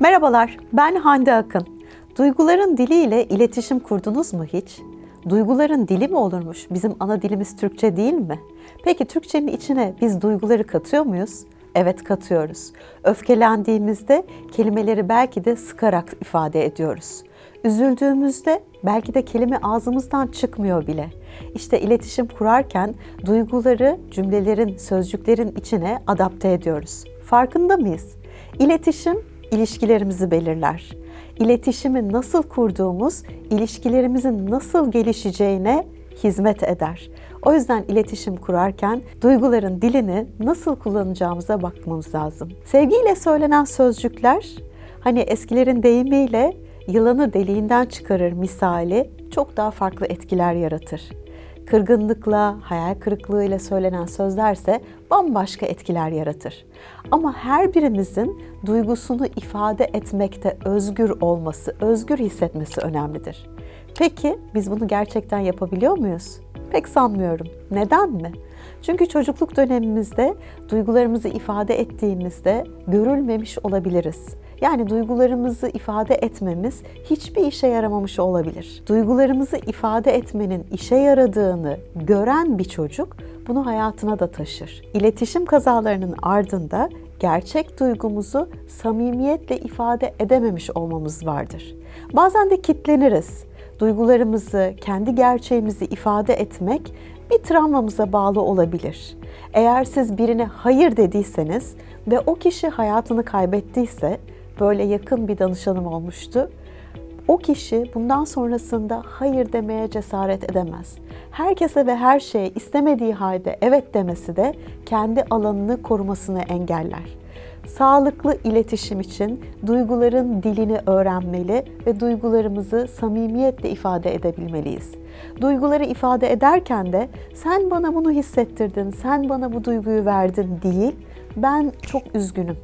Merhabalar, ben Hande Akın. Duyguların diliyle iletişim kurdunuz mu hiç? Duyguların dili mi olurmuş? Bizim ana dilimiz Türkçe değil mi? Peki Türkçenin içine biz duyguları katıyor muyuz? Evet katıyoruz. Öfkelendiğimizde kelimeleri belki de sıkarak ifade ediyoruz. Üzüldüğümüzde belki de kelime ağzımızdan çıkmıyor bile. İşte iletişim kurarken duyguları cümlelerin, sözcüklerin içine adapte ediyoruz. Farkında mıyız? İletişim ilişkilerimizi belirler. İletişimi nasıl kurduğumuz, ilişkilerimizin nasıl gelişeceğine hizmet eder. O yüzden iletişim kurarken duyguların dilini nasıl kullanacağımıza bakmamız lazım. Sevgiyle söylenen sözcükler hani eskilerin deyimiyle yılanı deliğinden çıkarır misali çok daha farklı etkiler yaratır. Kırgınlıkla, hayal kırıklığıyla söylenen sözlerse bambaşka etkiler yaratır. Ama her birimizin duygusunu ifade etmekte özgür olması, özgür hissetmesi önemlidir. Peki biz bunu gerçekten yapabiliyor muyuz? Pek sanmıyorum. Neden mi? Çünkü çocukluk dönemimizde duygularımızı ifade ettiğimizde görülmemiş olabiliriz. Yani duygularımızı ifade etmemiz hiçbir işe yaramamış olabilir. Duygularımızı ifade etmenin işe yaradığını gören bir çocuk bunu hayatına da taşır. İletişim kazalarının ardında gerçek duygumuzu samimiyetle ifade edememiş olmamız vardır. Bazen de kitleniriz. Duygularımızı, kendi gerçeğimizi ifade etmek bir travmamıza bağlı olabilir. Eğer siz birine hayır dediyseniz ve o kişi hayatını kaybettiyse, böyle yakın bir danışanım olmuştu. O kişi bundan sonrasında hayır demeye cesaret edemez. Herkese ve her şeye istemediği halde evet demesi de kendi alanını korumasını engeller. Sağlıklı iletişim için duyguların dilini öğrenmeli ve duygularımızı samimiyetle ifade edebilmeliyiz. Duyguları ifade ederken de sen bana bunu hissettirdin, sen bana bu duyguyu verdin değil, ben çok üzgünüm,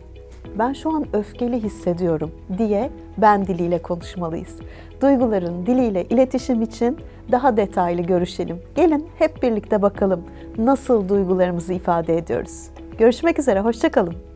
ben şu an öfkeli hissediyorum diye ben diliyle konuşmalıyız. Duyguların diliyle iletişim için daha detaylı görüşelim. Gelin hep birlikte bakalım nasıl duygularımızı ifade ediyoruz. Görüşmek üzere, hoşçakalın.